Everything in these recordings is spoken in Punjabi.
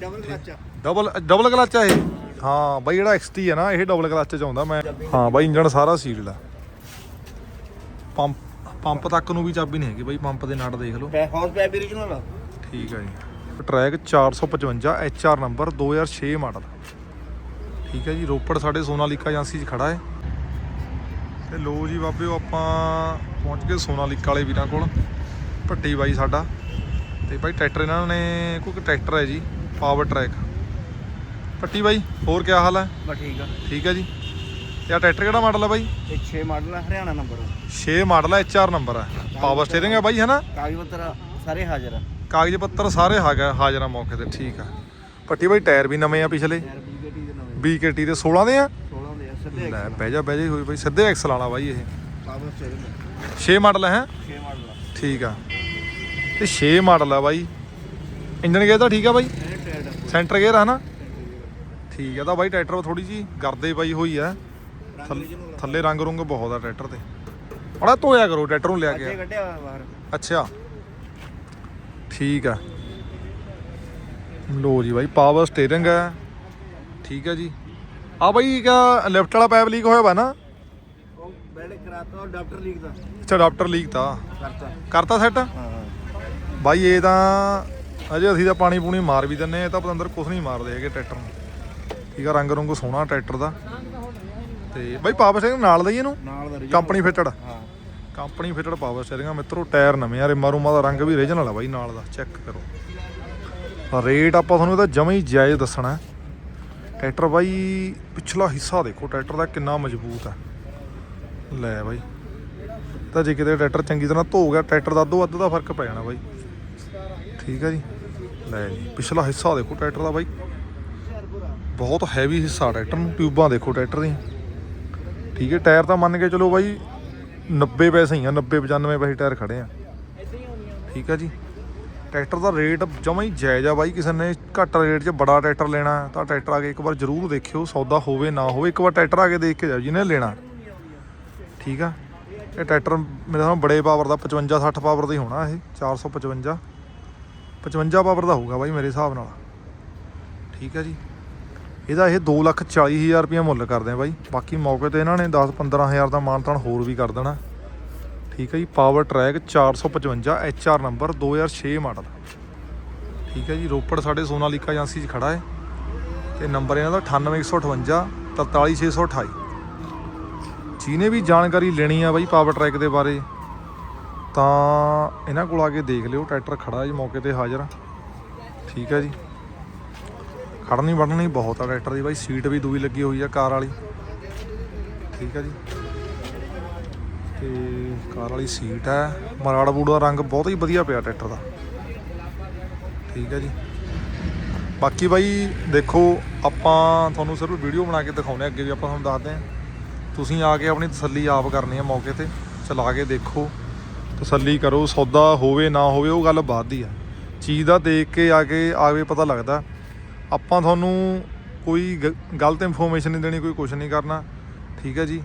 Double clutch double double clutch ਆ ਇਹ? ਹਾਂ ਬਾਈ ਜਿਹੜਾ XT ਹੈ ਨਾ ਇਹ ਡਬਲ ਕਲਚ ਚ ਆਉਂਦਾ ਮੈਂ। ਹਾਂ ਬਾਈ ਇੰਜਨ ਸਾਰਾ ਸੀਲਡ ਆ। ਪੰਪ ਪੰਪ ਤੱਕ ਨੂੰ ਵੀ ਚਾਬੀ ਨਹੀਂ ਹੈਗੀ ਬਾਈ ਪੰਪ ਦੇ ਨਟ ਦੇਖ ਲਓ। ਹਾਊਸ ਪੈਪ original ਆ ਠੀਕ ਹੈ ਜੀ। Track 455 HR number 2006 model. ਠੀਕ ਹੈ ਜੀ ਰੋਪੜ ਸਾਡੇ ਸੋਨਾਲੀਕਾ ਏਜੰਸੀ 'ਚ ਖੜਾ ਹੈ ਤੇ ਲੋ ਜੀ ਬਾਬਿਓ ਆਪਾਂ ਪਹੁੰਚ ਗਏ ਸੋਨਾਲੀਕਾ ਵਾਲੇ ਵੀਰਾਂ ਕੋਲ। ਭੱਟੀ ਬਾਈ ਸਾਡਾ। ਤੇ ਬਾਈ ਟਰੈਕਟਰ ਇਹਨਾਂ ਨੇ ਕੋਈ ਟਰੈਕਟਰ ਹੈ ਜੀ? Power track. ਭੱਟੀ ਬਾਈ ਹੋਰ ਕੀ ਹਾਲ ਹੈ ਬਸ ਠੀਕ ਆ। ਠੀਕ ਹੈ ਜੀ। ਤੇ ਆ ਟਰੈਕਟਰ ਕਿਹੜਾ ਮਾਡਲ ਹੈ ਬਾਈ? ਇਹ 6 ਮਾਡਲ ਆ ਹਰਿਆਣਾ ਨੰਬਰ 6 ਮਾਡਲ ਹੈ HR ਨੰਬਰ ਹੈ ਪਾਵਰ ਸਟੀਅਰਿੰਗ ਹੈ ਬਾਈ ਹੈ ਨਾ? ਕਾਗਜ਼ ਪੱਤਰ ਸਾਰੇ ਹਾਜ਼ਰ ਆ। ਕਾਗਜ਼ ਪੱਤਰ ਸਾਰੇ ਹਾਜ਼ਰ ਹਾਜ਼ਰ ਆ ਮੌਕੇ ਤੇ ਠੀਕ ਆ। ਪੱਟੀ ਬਾਈ ਟਾਇਰ ਵੀ ਨਵੇਂ ਆ ਪਿਛਲੇ? BKT ਦੇ ਨਵੇਂ BKT ਦੇ 16 ਦੇ ਆ? 16 ਦੇ ਆ ਸਿੱਧੇ ਲੈ ਬਹਿ ਜਾ ਬਹਿ ਜਾ ਹੋਈ ਬਾਈ ਸਿੱਧੇ ਐਕਸਲ ਵਾਲਾ ਬਾਈ ਇਹ। ਪਾਵਰ ਸਟੀਅਰਿੰਗ 6 ਮਾਡਲ ਹੈ? 6 ਮਾਡਲ ਠੀਕ ਆ। ਤੇ 6 ਮਾਡਲ ਆ ਬਾਈ। ਇੰਜਨ ਗੇਅਰ ਤਾਂ ਠੀਕ ਆ ਬਾਈ? ਸੈਂਟਰ ਗੇਅਰ ਆ ਨਾ? ਠੀਕ ਆ ਤਾਂ ਬਾਈ ਟਰੈਕਟਰ ਥੋੜੀ ਜੀ ਗਰਦੇ ਬਾਈ ਹੋਈ ਆ। ਥੱਲ- ਰੰਗ ਰੁੰਗ ਬਹੁਤ ਆ ਟਰੈਕਟਰ ਤੇ। ਬੜਾ ਧੋਇਆ ਕਰੋ ਟਰੈਕਟਰ ਨੂੰ ਲਿਆ ਕੇ। ਕੱਢਿਆ ਹੋਇਆ ਬਾਹਰ। ਅੱਛਾ। ਠੀਕ ਆ। ਲੋ ਜੀ ਬਾਈ ਪਾਵਰ ਸਟੀਅਰਿੰਗ ਹੈ ਠੀਕ ਹੈ ਜੀ। ਆ ਬਾਈ ਕਿਆ ਲੈਫਟ ਵਾਲਾ ਪਾਈਪ ਲੀਕ ਹੋਇਆ ਵਾ ਨਾ? ਉਹ ਕਰਾਤਾ ਡਾਕਟਰ ਲੀਕ ਦਾ। ਅੱਛਾ ਅਡਾਪਟਰ ਲੀਕ ਤਾਂ। ਕਰਤਾ। ਕਰਤਾ ਸੈੱਟ ਹਾਂ। ਬਾਈ ਇਹ ਤਾਂ ਅਜੇ ਅਸੀਂ ਤਾਂ ਪਾਣੀ ਪੂਣੀ ਮਾਰ ਵੀ ਦਿੰਨੇ ਇਹ ਤਾਂ ਪਤੰਦਰ ਕੁਛ ਨਹੀਂ ਮਾਰਦੇ ਹੈਗੇ ਟਰੈਕਟਰ ਨੂੰ। ਠੀਕ ਆ ਰੰਗ ਰੰਗ ਸੋਹਣਾ ਟਰੈਕਟਰ ਦਾ। ਤੇ ਬਾਈ ਪਾਵਰ ਸਟੀਅਰਿੰਗ ਨਾਲ ਦਾ ਹੀ ਇਹਨੂੰ? ਨਾਲ ਦਾ original। ਕੰਪਨੀ ਫਿਟਡ ਹਾਂ। ਕੰਪਨੀ ਫਿਟਡ ਪਾਵਰ ਸਟੀਅਰਿੰਗ ਆ ਮਿੱਤਰੋ ਟਾਇਰ ਨਵੇਂ ਆ ਰਿਮਾ ਰੂਮਾ ਦਾ ਰੰਗ ਵੀ ਰੀਜਨਲ ਆ ਬਾਈ ਨਾਲ ਦਾ। ਚੈੱਕ ਕਰੋ। ਰੇਟ ਆਪਾਂ ਤੁਹਾਨੂੰ ਇਹਦਾ ਜਮਾਂ ਹੀ ਜਾਇਜ਼ ਦੱਸਣਾ। ਟਰੈਕਟਰ ਬਾਈ ਪਿਛਲਾ ਹਿੱਸਾ ਦੇਖੋ ਟਰੈਕਟਰ ਦਾ ਕਿੰਨਾ ਮਜ਼ਬੂਤ ਹੈ ਲੈ ਬਾਈ। ਤਾਂ ਜੇ ਕਿਤੇ ਟਰੈਕਟਰ ਚੰਗੀ ਤਰ੍ਹਾਂ ਧੋ ਗਿਆ ਟਰੈਕਟਰ ਦਾ ਅੱਧੋ ਅੱਧ ਦਾ ਫ਼ਰਕ ਪੈ ਜਾਣਾ ਬਾਈ। ਠੀਕ ਆ ਜੀ। ਲੈ ਜੀ, ਪਿਛਲਾ ਹਿੱਸਾ ਦੇਖੋ ਟਰੈਕਟਰ ਦਾ ਬਾਈ। ਬਹੁਤ ਹੈਵੀ ਹਿੱਸਾ ਟਰੈਕਟਰ ਨੂੰ, ਟਿਊਬਾਂ ਦੇਖੋ ਟਰੈਕਟਰ ਦੀ ਠੀਕ ਹੈ, ਟਾਇਰ ਤਾਂ ਮੰਨ ਕੇ ਚਲੋ ਬਾਈ 90 ਪੈਸੇ ਹੀ ਆ 90 95 ਪੈਸੇ ਟਾਇਰ ਖੜੇ ਆ। ਠੀਕ ਆ ਜੀ। ਟਰੈਕਟਰ ਦਾ ਰੇਟ ਜਮਾਂ ਹੀ ਜਾਇਜ਼ ਆ ਬਾਈ, ਕਿਸੇ ਨੇ ਘੱਟ ਰੇਟ 'ਚ ਬੜਾ ਟਰੈਕਟਰ ਲੈਣਾ, ਤਾਂ ਟਰੈਕਟਰ ਆ ਕੇ ਇੱਕ ਵਾਰ ਜ਼ਰੂਰ ਦੇਖਿਓ, ਸੌਦਾ ਹੋਵੇ ਨਾ ਹੋਵੇ, ਇੱਕ ਵਾਰ ਟਰੈਕਟਰ ਆ ਕੇ ਦੇਖ ਕੇ ਜਾਓ ਜਿਹਨੇ ਲੈਣਾ। ਠੀਕ ਆ। ਇਹ ਟਰੈਕਟਰ ਮੇਰੇ ਨਾਲ ਬੜੇ ਪਾਵਰ ਦਾ 55 60 ਪਾਵਰ ਦਾ ਹੀ ਹੋਣਾ ਇਹ 455 55 ਪਾਵਰ ਦਾ ਹੋਊਗਾ ਬਾਈ ਮੇਰੇ ਹਿਸਾਬ ਨਾਲ। ਠੀਕ ਹੈ ਜੀ। ਇਹਦਾ ਇਹ 240000 ਰੁਪਏ ਮੁੱਲ ਕਰਦੇ ਆ ਬਾਈ। ਬਾਕੀ ਮੌਕੇ ਤੇ ਇਹਨਾਂ ਨੇ 10 15000 ਦਾ ਮਾਨਤਾਨ ਹੋਰ ਵੀ ਕਰ ਦੇਣਾ। ਠੀਕ ਹੈ ਜੀ, Powertrac 455 HR number 2006 model. ਠੀਕ ਹੈ ਜੀ, ਰੋਪੜ ਸਾਡੇ ਸੋਨਾਲੀਕਾ ਏਜੰਸੀ 'ਚ ਖੜਾ ਹੈ। ਤੇ ਨੰਬਰ ਇਹਨਾਂ ਦਾ 98158 43628 ਜਿਹਨੇ ਵੀ ਜਾਣਕਾਰੀ ਲੈਣੀ ਆ ਬਾਈ ਪਾਵਰ ਟਰੈਕ ਦੇ ਬਾਰੇ ਤਾਂ ਇਹਨਾਂ ਕੋਲ ਆ ਕੇ ਦੇਖ ਲਿਓ, ਟਰੈਕਟਰ ਖੜਾ ਜੀ ਮੌਕੇ ਤੇ ਹਾਜ਼ਰ। ਠੀਕ ਹੈ ਜੀ। ਖੜਨੀ ਵੜਨੀ ਬਹੁਤ ਆ ਟਰੈਕਟਰ ਦੀ ਬਾਈ, ਸੀਟ ਵੀ ਦੂਈ ਲੱਗੀ ਹੋਈ ਆ ਕਾਰ ਵਾਲੀ। ਠੀਕ ਹੈ ਜੀ। ਤੇ ਕਾਰ ਵਾਲੀ ਸੀਟ ਹੈ। ਮਰਾੜ ਬੂੜ ਦਾ ਰੰਗ ਬਹੁਤ ਹੀ ਵਧੀਆ ਪਿਆ ਟਰੈਕਟਰ ਦਾ। ਠੀਕ ਹੈ ਜੀ। ਬਾਕੀ ਬਾਈ, ਦੇਖੋ, ਆਪਾਂ ਤੁਹਾਨੂੰ ਸਿਰਫ ਵੀਡੀਓ ਬਣਾ ਕੇ ਦਿਖਾਉਣੇ ਅੱਗੇ ਵੀ ਆਪਾਂ ਤੁਹਾਨੂੰ ਦੱਸਦੇ ਹਾਂ। ਤੁਸੀਂ ਆ ਕੇ ਆਪਣੀ ਤਸੱਲੀ ਆਪ ਕਰਨੀ ਹੈ ਮੌਕੇ ਤੇ। ਚਲਾ ਕੇ ਦੇਖੋ। ਤਸੱਲੀ ਕਰੋ, ਸੌਦਾ ਹੋਵੇ ਨਾ ਹੋਵੇ, ਉਹ ਗੱਲ ਬਾਅਦ ਦੀ ਆ। ਚੀਜ਼ ਦਾ ਦੇਖ ਕੇ ਆ ਕੇ ਆਵੇ ਪਤਾ ਲੱਗਦਾ। ਆਪਾਂ ਤੁਹਾਨੂੰ ਕੋਈ ਗ- ਗਲਤ ਇਨਫੋਰਮੇਸ਼ਨ ਨਹੀਂ ਦੇਣੀ, ਕੋਈ ਕੁਝ ਨਹੀਂ ਕਰਨਾ। ਠੀਕ ਹੈ ਜੀ?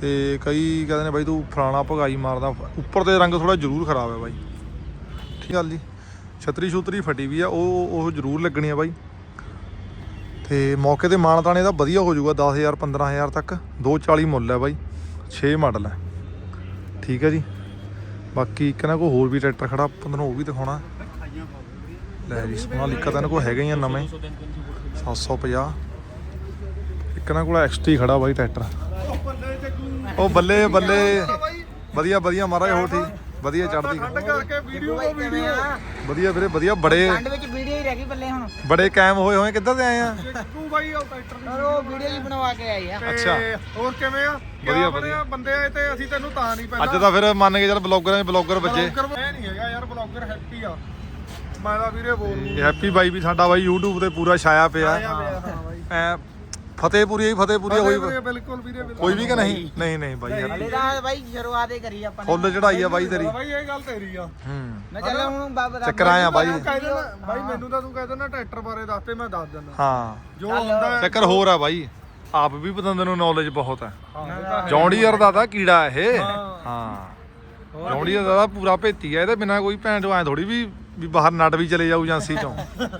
ਤੇ ਕਈ ਕਹਿੰਦੇ ਨੇ ਬਾਈ ਤੂੰ ਫਲਾਣਾ ਭਗਾਈ ਮਾਰਦਾ। ਉੱਪਰ ਤੇ ਰੰਗ ਥੋੜਾ ਜ਼ਰੂਰ ਖਰਾਬ ਹੈ ਬਾਈ। ਠੀਕ ਗੱਲ ਜੀ? ਛਤਰੀ ਛੁਤਰੀ ਫਟੀ ਵੀ ਆ, ਉਹ ਉਹ ਜ਼ਰੂਰ ਲੱਗਣੀ ਆ ਬਾਈ। ਤੇ ਮੌਕੇ ਤੇ ਮਾਣ ਤਾਣੇ ਦਾ ਵਧੀਆ ਹੋ ਜਾਊਗਾ 10000 15000 ਤੱਕ। 240 ਮੁੱਲ ਹੈ ਬਾਈ। 6 ਮਾਡਲ ਹੈ। ਠੀਕ ਹੈ ਜੀ? ਬਾਕੀ ਇੱਕ ਨਾ ਕੋਈ ਹੋਰ ਵੀ ਟਰੈਕਟਰ ਖੜਾ, ਆਪਾਂ ਤੁਹਾਨੂੰ ਉਹ ਵੀ ਦਿਖਾਉਣਾ। ਲੈ ਜੀ ਸੋਨਾਲੀਕਾ ਤਾਂ ਇਹਨਾਂ ਕੋਲ ਹੈਗੇ ਹੀ ਆ ਨਵੇਂ। 750 ਇੱਕ ਨਾ ਕੋਲ ਐਕਸਟੀ ਖੜਾ ਬਾਈ ਟਰੈਕਟਰ। ਉਹ ਬੱਲੇ ਬੱਲੇ। ਵਧੀਆ ਵਧੀਆ, ਮਹਾਰਾਜ ਹੋ ਠੀਕ। ਵਧੀਆ ਚੜਦੀ। ਕਰਕੇ ਵੀਡੀਓ ਉਹ ਵੀਡੀਓ। ਵਧੀਆ ਵੀਰੇ ਵਧੀਆ ਬੜੇ ਠੰਡ ਵਿੱਚ ਵੀਡੀਓ ਹੀ ਰਹਿ ਗਈ ਬੱਲੇ ਹੁਣ। ਬੜੇ ਕਾਇਮ ਹੋਏ ਹੋਏ ਕਿੱਧਰ ਤੇ ਆਏ ਆ? ਤੂੰ ਬਾਈ ਉਹ ਟਰੈਕਟਰ ਪਰ ਉਹ ਵੀਡੀਓ ਹੀ ਬਣਵਾ ਕੇ ਆਈ ਆ। ਅੱਛਾ। ਹੋਰ ਕਿਵੇਂ ਆ? ਵਧੀਆ, ਵਧੀਆ। ਬੰਦੇ ਆਏ ਤੇ ਅਸੀਂ ਤੈਨੂੰ ਤਾਂ ਨਹੀਂ ਪਹਿਲਾਂ। ਅੱਜ ਤਾਂ ਫਿਰ ਮੰਨ ਕੇ ਚੱਲ ਬਲੌਗਰਾਂ ਦੇ ਬਲੌਗਰ ਵੱਜੇ। ਬਲੌਗਰ ਇਹ ਨਹੀਂ ਹੈਗਾ ਯਾਰ ਬਲੌਗਰ ਹੈਪੀ ਆ। ਮੈਂ ਤਾਂ ਵੀਰੇ ਬੋਲ। ਇਹ ਹੈਪੀ ਬਾਈ ਵੀ ਸਾਡਾ ਬਾਈ YouTube ਤੇ ਪੂਰਾ ਛਾਇਆ ਪਿਆ। ਆਇਆ ਪਿਆ ਹਾਂ ਬਾਈ। ਐ ਫਤਿਹਪੁਰੀ ਹੀ ਫਤਿਹਪੁਰੀ ਹੋਈ। ਵੀਰੇ, ਬਿਲਕੁਲ ਵੀਰੇ ਬਿਲਕੁਲ। ਕੋਈ ਵੀ ਕਿ ਨਹੀਂ? ਨਹੀਂ ਨਹੀਂ ਬਾਈ ਯਾਰ। ਹਲੇ ਤਾਂ ਬਾਈ ਸ਼ੁਰੂਆਤ ਹੀ ਕਰੀ ਆਪਾਂ ਨੇ। ਫੁੱਲ ਚੜਾਈ ਆ ਬਾਈ ਤੇਰੀ। ਬਾਈ ਇਹ ਗੱਲ ਤੇਰੀ ਆ। ਹੂੰ। ਮੈਂ ਚੱਲ ਹੁਣ ਬਾਬਾ ਰੱਬ ਚੱਕਰ ਆਇਆ ਬਾਈ। ਕਹਿ ਦੇਣਾ ਬਾਈ ਮੈਨੂੰ ਤਾਂ ਤੂੰ ਕਹਿ ਦੇਣਾ ਟਰੈਕਟਰ ਬਾਰੇ ਦੱਸ ਤੇ ਮੈਂ ਦੱਸ ਦਿੰਦਾ। ਹਾਂ। ਜੋ ਹੁੰਦਾ ਹੈ। ਚੱਕਰ ਹੋਰ ਆ ਬਾਈ। ਆਪ ਵੀ ਪਤੰਦ ਨੂੰ ਨੌਲੇਜ ਬਹੁਤ ਹੈ। ਹਾਂ, ਇਹ ਤਾਂ ਹੈ। ਜੌਂਡੀਅਰ ਦਾ ਤਾਂ ਕੀੜਾ ਇਹ। ਹਾਂ। ਜੌਂਡੀਅਰ ਦਾ ਤਾਂ ਪੂਰਾ ਭੇਤੀ ਹੈ ਇਹਦੇ ਬਿਨਾ ਕੋਈ ਭੈਣ ਐ ਥੋੜੀ ਵੀ ਵੀ ਬਾਹਰ ਨਟ ਵੀ ਚਲੇ ਜਾਊ ਏਜੰਸੀ ਚੋਂ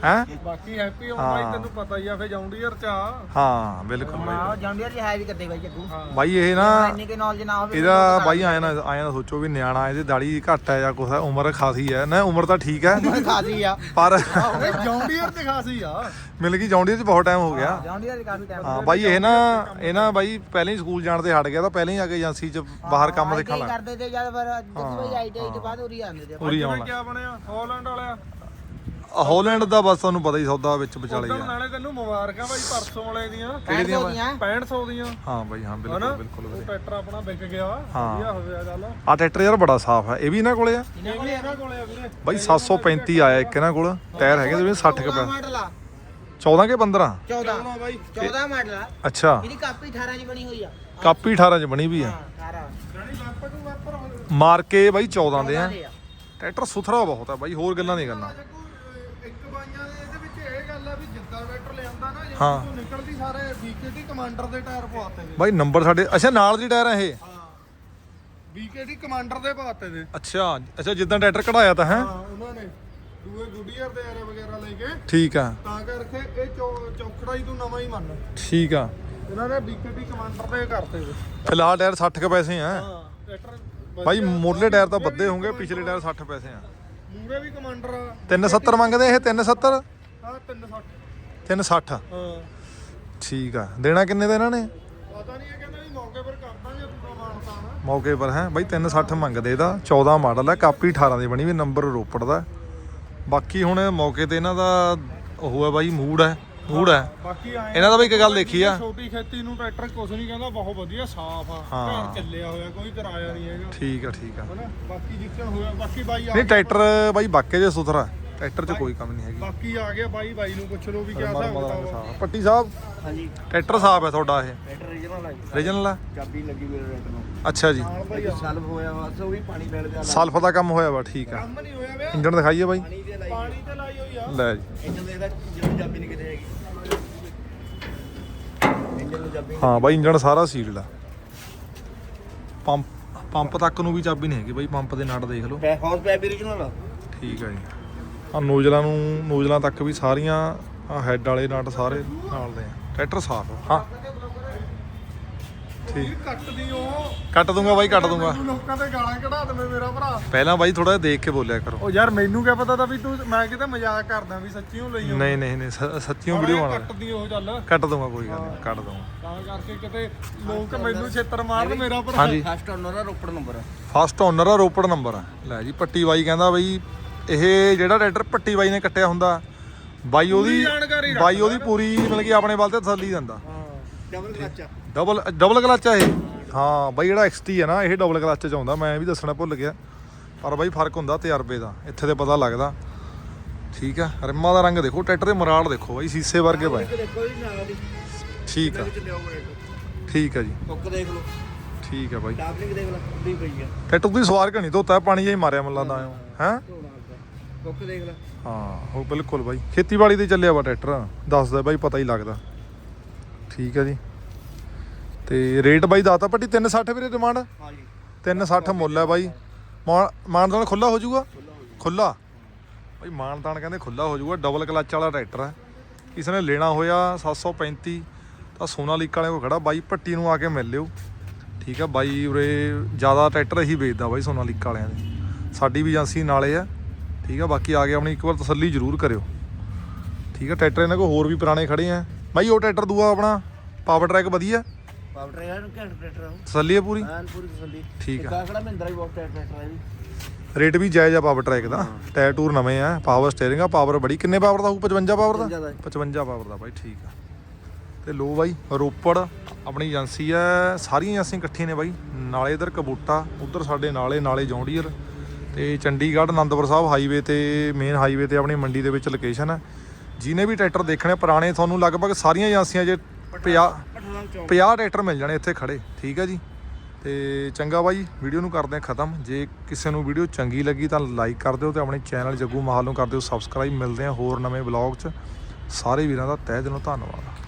ਹੈ? ਬਾਕੀ ਹੈਪੀ ਹਾਂ। ਤੈਨੂੰ ਪਤਾ ਹੀ ਆ ਫੇ ਜੌਂਡੀਅਰ ਚ ਆ ਹਾਂ ਬਿਲਕੁਲ ਬਾਈ ਜੌਂਡੀਅਰ ਜੀ ਹੈ ਵੀ ਕਰਦੇ ਬਾਈ ਜੱਗੂ ਬਾਈ ਇਹ ਨਾ ਇੰਨੀ ਕਿ ਨੌਲੇਜ ਨਾ ਹੋਵੇ ਇਹਦਾ ਬਾਈ ਆਇਆ ਨਾ ਆਇਆ ਨਾ ਸੋਚੋ ਵੀ ਨਿਆਣਾ ਇਹਦੀ ਦਾੜੀ ਘੱਟ ਹੈ ਜਾਂ ਕੁਛ ਹੈ ਉਮਰ ਖਾਸੀ ਹੈ। ਨਾ ਉਮਰ ਤਾਂ ਠੀਕ ਹੈ। ਖਾਸੀ ਆ। ਪਰ ਇਹ ਜੌਂਡੀਅਰ ਤੇ ਖਾਸੀ ਆ। ਮਿਲ ਗਈ ਜੌਂਡੀਅਰ ਚ ਬਹੁਤ ਟਾਈਮ ਹੋ ਗਿਆ। ਜੌਂਡੀਅਰ ਦੀ ਕਾਫੀ ਟਾਈਮ ਹਾਂ ਬਾਈ ਇਹ ਨਾ ਇਹ ਨਾ ਬਾਈ ਪਹਿਲਾਂ ਹੀ ਸਕੂਲ ਜਾਣ ਤੇ ਹਟ ਗਿਆ ਤਾਂ ਪਹਿਲਾਂ ਹੀ ਆ ਕੇ ਏਜੰਸੀ ਚ ਬਾਹਰ ਕੰਮ ਸਿੱਖਣ ਲੱਗ ਕਰਦੇ ਤੇ ਜਦ ਫਿਰ ਜੱਗੂ ਬਾਈ ਆਈਟੀਆਈ ਤੋਂ ਬਾਅਦ ਉਰੀ ਆਉਂਦੇ ਤੇ। ਪੂਰੀ ਕਿਵੇਂ ਆਉਣ। ਕਿਆ ਬਣਿਆ? ਹਾਲੈਂਡ ਵਾਲਿਆ? ਹਾਲੈਂਡ ਦਾ ਬਸ ਤੁਹਾਨੂੰ ਪਤਾ ਹੀ ਸੌਦਾ ਵਿੱਚ ਵਿਚਾਲੇ ਉਦੋਂ ਗਿਆ ਨਾਲੇ ਤੈਨੂੰ ਮੁਬਾਰਕਾਂ ਬਾਈ ਪਰਸੋਂ ਵਾਲੇ ਦੀਆਂ। ਕਿਹੜੀ ਦੀਆਂ। 6500 ਦੀਆਂ। ਹਾਂ ਬਾਈ ਹਾਂ ਬਿਲਕੁਲ ਹਨਾ? ਬਿਲਕੁਲ ਉਹ ਟਰੈਕਟਰ ਆਪਣਾ ਵਿਕ ਗਿਆ ਹਾਂ। ਵਧੀਆ ਹੋਇਆ ਗੱਲ ਆ ਟਰੈਕਟਰ ਯਾਰ ਬੜਾ ਸਾਫ਼ ਹੈ ਇਹ ਵੀ ਇਹਨਾਂ ਕੋਲੇ ਆ? ਇਹ ਵੀ ਇਹਨਾਂ ਕੋਲੇ ਆ ਵੀਰੇ। ਬਾਈ 735 ਆਇਆ ਇੱਕ ਇਹਨਾਂ ਕੋਲ ਟਾਇਰ ਹੈਗੇ ਜਿਵੇਂ 60 ਕੁ ਪੈ ਮਾਡਲ ਆ। 14 ਕੇ 15 14 ਚਲੋ ਬਾਈ। 14 ਮਾਡਲ ਆ। ਅੱਛਾ। ਇਹਦੀ ਕਾਪੀ 18 ਦੀ ਬਣੀ ਹੋਈ ਆ। ਕਾਪੀ 18 ਚ ਬਣੀ ਵੀ ਆ। ਹਾਂ 18 ਜਾਨੀ ਵੈਪਰ ਟੂ ਵੈਪਰ ਹੋਵੇ ਮਾਰ ਕੇ ਬਾਈ 14 ਦੇ ਆ। ਦੇ ਆ। ਟਰੈਕਟਰ ਸੁਥਰਾ ਬਹੁਤ ਆ ਬਾਈ ਹੋਰ ਗੱਲਾਂ ਨਹੀਂ ਕਰਨਾ। ਇੱਕ ਬਾਈਆਂ ਦੇ ਇਹਦੇ ਵਿੱਚ ਇਹ ਗੱਲ ਆ ਵੀ ਜਿੱਦਾਂ ਟਰੈਕਟਰ ਲਿਆਂਦਾ ਨਾ ਜੇ ਹਾਂ। ਤੂੰ ਨਿਕਲਦੀ ਸਾਰੇ ਬੀਕੇਟੀ ਕਮਾਂਡਰ ਦੇ ਟਾਇਰ ਪਵਾਤੇ ਨੇ। ਬਾਈ ਨੰਬਰ ਸਾਡੇ ਅੱਛਾ ਨਾਲ ਦੀ ਟਾਇਰ ਆ ਇਹ? ਹਾਂ। ਬੀਕੇਟੀ ਕਮਾਂਡਰ ਦੇ ਪਵਾਤੇ ਨੇ। ਅੱਛਾ ਅੱਛਾ ਜਿੱਦਾਂ ਟਰੈਕਟਰ ਕਢਾਇਆ ਤਾਂ ਹੈ? ਹਾਂ ਉਹਨਾਂ ਨੇ ਦੂਏ ਗੁੱਡੀਅਰ ਦੇ ਐਰੇ ਵਗੈਰਾ ਲੈ ਕੇ ਠੀਕ ਆ। ਤਾਂ ਕਰਕੇ ਇਹ ਚੌ- ਚੌਕੜਾ ਹੀ ਤੂੰ ਨਵਾਂ ਹੀ ਮੰਨ। ਠੀਕ ਆ। ਇਹਨਾਂ ਨੇ ਬੀਕੇਟੀ ਕਮਾਂਡਰ ਦੇ ਕਰਤੇ ਫਿਲਹਾਲ ਟਾਇਰ 60 ਕੁ ਪੈਸੇ ਆ। ਹਾਂ ਟਰੈਕਟਰ ਬਾਈ ਮੋਰਲੇ ਟਾਇਰ ਤਾਂ ਵੱਧੇ ਹੋਣਗੇ ਪਿਛਲੇ ਟਾਇਰ 60 ਪੈਸੇ ਆ। ਮੂਰੇ ਵੀ ਕਮਾਂਡਰ ਆ। 370 ਮੰਗਦੇ ਇਹ 370 ਹਾਂ 360 360 ਹਾਂ। ਠੀਕ ਆ। ਦੇਣਾ ਕਿੰਨੇ ਦਾ ਇਹਨਾਂ ਨੇ? ਪਤਾ ਨਹੀਂ ਇਹ ਕਹਿੰਦਾ ਵੀ ਮੌਕੇ ਪਰ ਕਰ ਦਾਂਗੇ ਪੂਰਾ ਮਾਨਤਾ ਨਾ। ਮੌਕੇ ਪਰ ਹੈ? ਬਾਈ 360 ਮੰਗਦੇ ਇਹਦਾ 14 ਮਾਡਲ ਹੈ ਕਾਪੀ 18 ਦੀ ਬਣੀ ਵੀ ਨੰਬਰ ਰੋਪੜ ਦਾ। ਬਾਕੀ ਹੁਣ ਮੌਕੇ ਤੇ ਇਹਨਾਂ ਦਾ ਉਹ ਹੈ ਬਾਈ ਮੂਡ ਹੈ ਮੂਡ ਹੈ। ਬਾਕੀ ਆਏ ਇਹਨਾਂ ਦਾ ਵੀ ਇੱਕ ਗੱਲ ਦੇਖੀ ਆ। ਛੋਟੀ ਖੇਤੀ ਨੂੰ ਟਰੈਕਟਰ ਕੁਛ ਨਹੀਂ ਕਹਿੰਦਾ ਬਹੁਤ ਵਧੀਆ ਸਾਫ਼ ਆ। ਹਾਂ। ਘਰ ਚੱਲਿਆ ਹੋਇਆ ਕੋਈ ਕਿਰਾਇਆ ਨਹੀਂ ਹੈਗਾ। ਠੀਕ ਆ ਠੀਕ ਆ। ਹਨਾ? ਬਾਕੀ ਜਿੱਕਣ ਹੋਇਆ ਬਾਕੀ ਬਾਈ ਆ ਨਹੀਂ ਟਰੈਕਟਰ ਬਾਈ ਬਾਕੇ ਜੇ ਸੁਥਰਾ ਟਰੈਕਟਰ 'ਚ ਕੋਈ ਕਮੀ ਨਹੀਂ ਹੈਗੀ। ਬਾਕੀ ਆ ਗਿਆ ਬਾਈ ਬਾਈ ਨੂੰ ਪੁੱਛ ਲਓ ਵੀ ਕਿਆ ਹਿਸਾਬ ਕਿਤਾਬ ਪੱਟੀ ਸਾਹਿਬ? ਹਾਂਜੀ। ਟਰੈਕਟਰ ਸਾਫ਼ ਹੈ ਤੁਹਾਡਾ ਇਹ? ਬੈਟਰ ਰੀਜਨਲ ਆ ਜੀ। ਰੀਜਨਲ ਆ? ਚਾਬੀ ਲੱਗੀ ਮੇਰੇ ਰੈਟ ਨੂੰ। ਅੱਛਾ ਜੀ। ਸਲਵ ਹੋਇਆ ਵਾ ਸੋ ਵੀ ਪਾਣੀ ਪੈਣ ਦੇ ਸਲਫ ਦਾ ਕੰਮ ਹੋਇਆ ਵਾ ਠੀਕ ਆ। ਕੰਮ ਨਹੀਂ ਹੋਇਆ ਵੇ। ਇੰਜਣ ਦਿਖਾਈਏ ਬਾਈ। ਪਾਣੀ ਤੇ ਲਾਈ ਹੋਈ ਆ। ਲੈ ਜੀ। ਇੰਜਨ ਦੇ ਇਹਦਾ ਜਿਹੜੀ ਚਾਬੀ ਨਹੀਂ ਕਿਤੇ ਹੈਗੀ। ਇੰਜਨ ਨੂੰ ਚਾਬੀ ਹਾਂ ਬਾਈ ਇੰਜਣ ਸਾਰਾ ਸੀਲਡ ਆ। ਪੰਪ ਪੰਪ ਤੱਕ ਨੂੰ ਵੀ ਚਾਬੀ ਨਹੀਂ ਹੈਗੀ ਬਾਈ ਪੰਪ ਦੇ ਨਟ ਦੇਖ ਲਓ। ਪੈ ਹਾਊਸ ਪੈ ਰੀਜਨਲ ਆ। ਠੀਕ ਆ ਜੀ। ਆ ਨੋਜ਼ਲਾਂ ਨੂੰ ਨੋਜ਼ਲਾਂ ਤੱਕ ਵੀ ਸਾਰੀਆਂ ਆ ਹੈੱਡ ਵਾਲੇ ਨਟ ਸਾਰੇ ਨਾਲ ਦੇ ਆ। ਟਰੈਕਟਰ ਸਾਫ਼ ਹਾਂ। ਠੀਕ ਇਹ ਕੱਟਦੀ ਉਹ। ਕੱਟ ਦੂੰਗਾ ਬਾਈ ਕੱਟ ਦੂੰਗਾ। ਲੋਕਾਂ ਤੇ ਗਾਲਾਂ ਕਢਾ ਦੇਵੇ ਮੇਰਾ ਭਰਾ। ਪਹਿਲਾਂ ਬਾਈ ਥੋੜਾ ਦੇਖ ਕੇ ਬੋਲਿਆ ਕਰੋ। ਉਹ ਯਾਰ ਮੈਨੂੰ ਕਿਆ ਪਤਾ ਤਾਂ ਵੀ ਤੂੰ ਮੈਂ ਕਿਤੇ ਮਜ਼ਾਕ ਕਰਦਾ ਵੀ ਸੱਚੀਓ ਲਈ ਆਉਂਦਾ। ਨਹੀਂ ਨਹੀਂ ਨਹੀਂ ਸ- ਸੱਚੀਓ ਵੀਡੀਓ ਬਣਾ। ਕੱਟਦੀ ਉਹ ਚੱਲ। ਕੱਟ ਦੂੰਗਾ ਕੋਈ ਗੱਲ ਨਹੀਂ ਕੱਟ ਦੂੰਗਾ। ਤਾਂ ਕਰਕੇ ਕਿਤੇ ਲੋਕ ਮੈਨੂੰ ਛੇਤਰ ਮਾਰਨ ਮੇਰਾ ਭਰਾ। ਹਾਂਜੀ। ਫਸਟ ਓਨਰ ਆ ਰੋਪੜ ਨੰਬਰ ਫਸਟ ਓਨਰ ਆ ਰੋਪੜ ਨੰਬਰ ਆ। ਲੈ ਜੀ ਪੱਟੀ ਬਾਈ ਕਹਿੰਦਾ ਬਈ ਇਹ ਜਿਹੜਾ ਟਰੈਕਟਰ ਪੱਟੀ ਬਾਈ ਨੇ ਕੱਟਿਆ ਹੁੰਦਾ ਬਾਈ ਉਹਦੀ ਜਾਣਕਾਰੀ ਬਾਈ ਉਹਦੀ ਪੂਰੀ ਮਤਲਬ ਕਿ ਆਪਣੇ ਵੱਲ ਤੇ ਤਸੱਲੀ ਦਿੰਦਾ। ਹਾਂ ਡਬਲ ਕਲਚ ਆ ਡਬਲ ਡਬਲ ਕਲਚ ਆ ਇਹ। ਹਾਂ ਬਾਈ ਜਿਹੜਾ XT ਹੈ ਨਾ ਇਹ ਡਬਲ ਕਲਚ ਚ ਆਉਂਦਾ ਮੈਂ ਵੀ ਦੱਸਣਾ ਭੁੱਲ ਗਿਆ। ਪਰ ਬਾਈ ਫ਼ਰਕ ਹੁੰਦਾ ਤਜਰਬੇ ਦਾ ਇੱਥੇ ਤੇ ਪਤਾ ਲੱਗਦਾ। ਠੀਕ ਆ ਰਿਮਾਂ ਦਾ ਰੰਗ ਦੇਖੋ ਟਰੈਕਟਰ ਦੇ ਮਰਾੜ ਦੇਖੋ ਬਾਈ ਸੀਸੇ ਵਰਗੇ ਦੀ ਠੀਕ ਆ। ਠੀਕ ਆ ਜੀ। ਹੁੱਕ ਦੇਖ ਲਓ। ਠੀਕ ਆ ਬਾਈ। ਡਾਬਲਿੰਗ ਦੇਖ ਲਓ ਉੱਡੀ ਪਈ ਆ। ਟਰੈਕਟਰ ਦੀ ਸਵਾਰ ਘਣੀ ਧੋਤਾ ਪਾਣੀ ਜਿਹਾ ਹੀ ਮਾਰਿਆ ਮੈਨੂੰ ਲੱਗਦਾ ਹੈ? ਧੋਣਾ ਦਾ ਹੁੱਕ ਦੇਖ ਲੈ ਹਾਂ ਉਹ ਬਿਲਕੁਲ ਬਾਈ। ਖੇਤੀਬਾੜੀ ਤੇ ਚੱਲਿਆ ਵਾ ਟਰੈਕਟਰ। ਦੱਸਦਾ ਬਾਈ ਪਤਾ ਹੀ ਲੱਗਦਾ। ਠੀਕ ਹੈ ਜੀ। ਤੇ ਰੇਟ ਬਾਈ ਦਾਤਾ ਪੱਟੀ 360 ਵੀਰੇ ਡਿਮਾਂਡ ਹਾਂਜੀ। 360 ਮੁੱਲ ਹੈ ਬਾਈ। ਮਾਨ- ਮਾਨਦਾਨ ਖੁੱਲਾ ਹੋ ਜਾਊਗਾ? ਖੁੱਲਾ ਬਾਈ ਮਾਨਦਾਨ ਕਹਿੰਦੇ ਖੁੱਲਾ ਹੋ ਜਾਊਗਾ ਡਬਲ ਕਲਚ ਵਾਲਾ ਟਰੈਕਟਰ ਹੈ। ਕਿਸੇ ਨੇ ਲੈਣਾ ਹੋਇਆ 735 ਤਾਂ ਸੋਨਾਲੀਕਾ ਵਾਲੇ ਕੋਲ ਖੜਾ ਬਾਈ ਪੱਟੀ ਨੂੰ ਆ ਕੇ ਮਿਲ ਲਿਓ। ਠੀਕ ਆ ਬਾਈ ਉਰੇ ਜ਼ਿਆਦਾ ਟਰੈਕਟਰ ਹੀ ਵੇਚਦਾ ਬਾਈ ਸੋਨਾਲੀਕਾ ਵਾਲਿਆਂ ਦੇ। ਸਾਡੀ ਵੀ ਏਜੰਸੀ ਨਾਲੇ ਆ ਠੀਕ ਆ ਬਾਕੀ ਆ ਕੇ ਆਪਣੀ ਇੱਕ ਵਾਰ ਤਸੱਲੀ ਜ਼ਰੂਰ ਕਰਿਓ। ਠੀਕ ਆ ਟਰੈਕਟਰ ਇਹਨਾਂ ਕੋਲ ਹੋਰ ਵੀ ਪੁਰਾਣੇ ਖੜੇ ਆ ਬਾਈ ਉਹ ਟਰੈਕਟਰ ਦੂਆ ਆਪਣਾ ਪਾਵਰ ਟਰੈਕ ਵਧੀਆ। ਪਾਵਰ ਘੰਟ ਟਰੈਕਟਰ ਤਸੱਲੀ ਹੈ ਪੂਰੀ? ਐਨ ਪੂਰੀ ਤਸੱਲੀ। ਠੀਕ ਆ। ਕਾਕੜਾ ਮਹਿੰਦਰਾ ਵੀ ਬਹੁਤ ਟਰੈਕਟਰ ਹੈ ਵੀ ਰੇਟ ਵੀ ਜਾਇਜ਼ ਆ ਪਾਵਰ ਟਰੈਕ ਦਾ। ਟਾਇਰ ਟੂਰ ਨਵੇਂ ਆ ਪਾਵਰ ਸਟੀਅਰਿੰਗ ਆ ਪਾਵਰ ਬੜੀ। ਕਿੰਨੇ ਪਾਵਰ ਦਾ ਹੋਊ? 55 ਪਾਵਰ ਦਾ? 55 ਦਾ। 55 ਪਾਵਰ ਦਾ ਬਾਈ ਠੀਕ ਆ। ਤੇ ਲੋ ਬਾਈ ਰੋਪੜ ਆਪਣੀ ਏਜੰਸੀ ਆ। ਸਾਰੀਆਂ ਏਜੰਸੀਆਂ ਇਕੱਠੀਆਂ ਨੇ ਬਾਈ। ਨਾਲੇ ਇਧਰ ਕਬੂਟਾ ਉਧਰ ਸਾਡੇ ਨਾਲੇ ਨਾਲੇ ਜੌਂਡੀਅਰ। ਤੇ ਚੰਡੀਗੜ੍ਹ ਆਨੰਦਪੁਰ ਸਾਹਿਬ ਹਾਈਵੇ ਤੇ ਮੇਨ ਹਾਈਵੇ ਤੇ ਆਪਣੀ ਮੰਡੀ ਦੇ ਵਿੱਚ ਲੋਕੇਸ਼ਨ ਹੈ ਜਿਹਨੇ ਵੀ ਟਰੈਕਟਰ ਦੇਖਣੇ ਪੁਰਾਣੇ ਤੁਹਾਨੂੰ ਲਗਭਗ ਸਾਰੀਆਂ ਏਜੰਸੀਆਂ 'ਚ 50 ਪਠਾਨ ਚੌਕ 50 ਟਰੈਕਟਰ ਮਿਲ ਜਾਣੇ ਇੱਥੇ ਖੜੇ, ਠੀਕ ਹੈ ਜੀ। ਤੇ ਚੰਗਾ ਬਾਈ, ਵੀਡੀਓ ਨੂੰ ਕਰਦੇ ਹਾਂ ਖਤਮ। ਜੇ ਕਿਸੇ ਨੂੰ ਵੀਡੀਓ ਚੰਗੀ ਲੱਗੀ ਤਾਂ ਲਾਈਕ ਕਰ ਦਿਓ ਤੇ ਆਪਣੇ ਚੈਨਲ ਜੱਗੂ ਮਾਹਲ ਨੂੰ ਕਰ ਦਿਓ ਸਬਸਕ੍ਰਾਈਬ। ਮਿਲਦੇ ਹਾਂ ਹੋਰ ਨਵੇਂ ਵਲੌਗ 'ਚ। ਸਾਰੇ ਵੀਰਾਂ ਦਾ ਤਹਿ ਦਿਲੋਂ ਧੰਨਵਾਦ।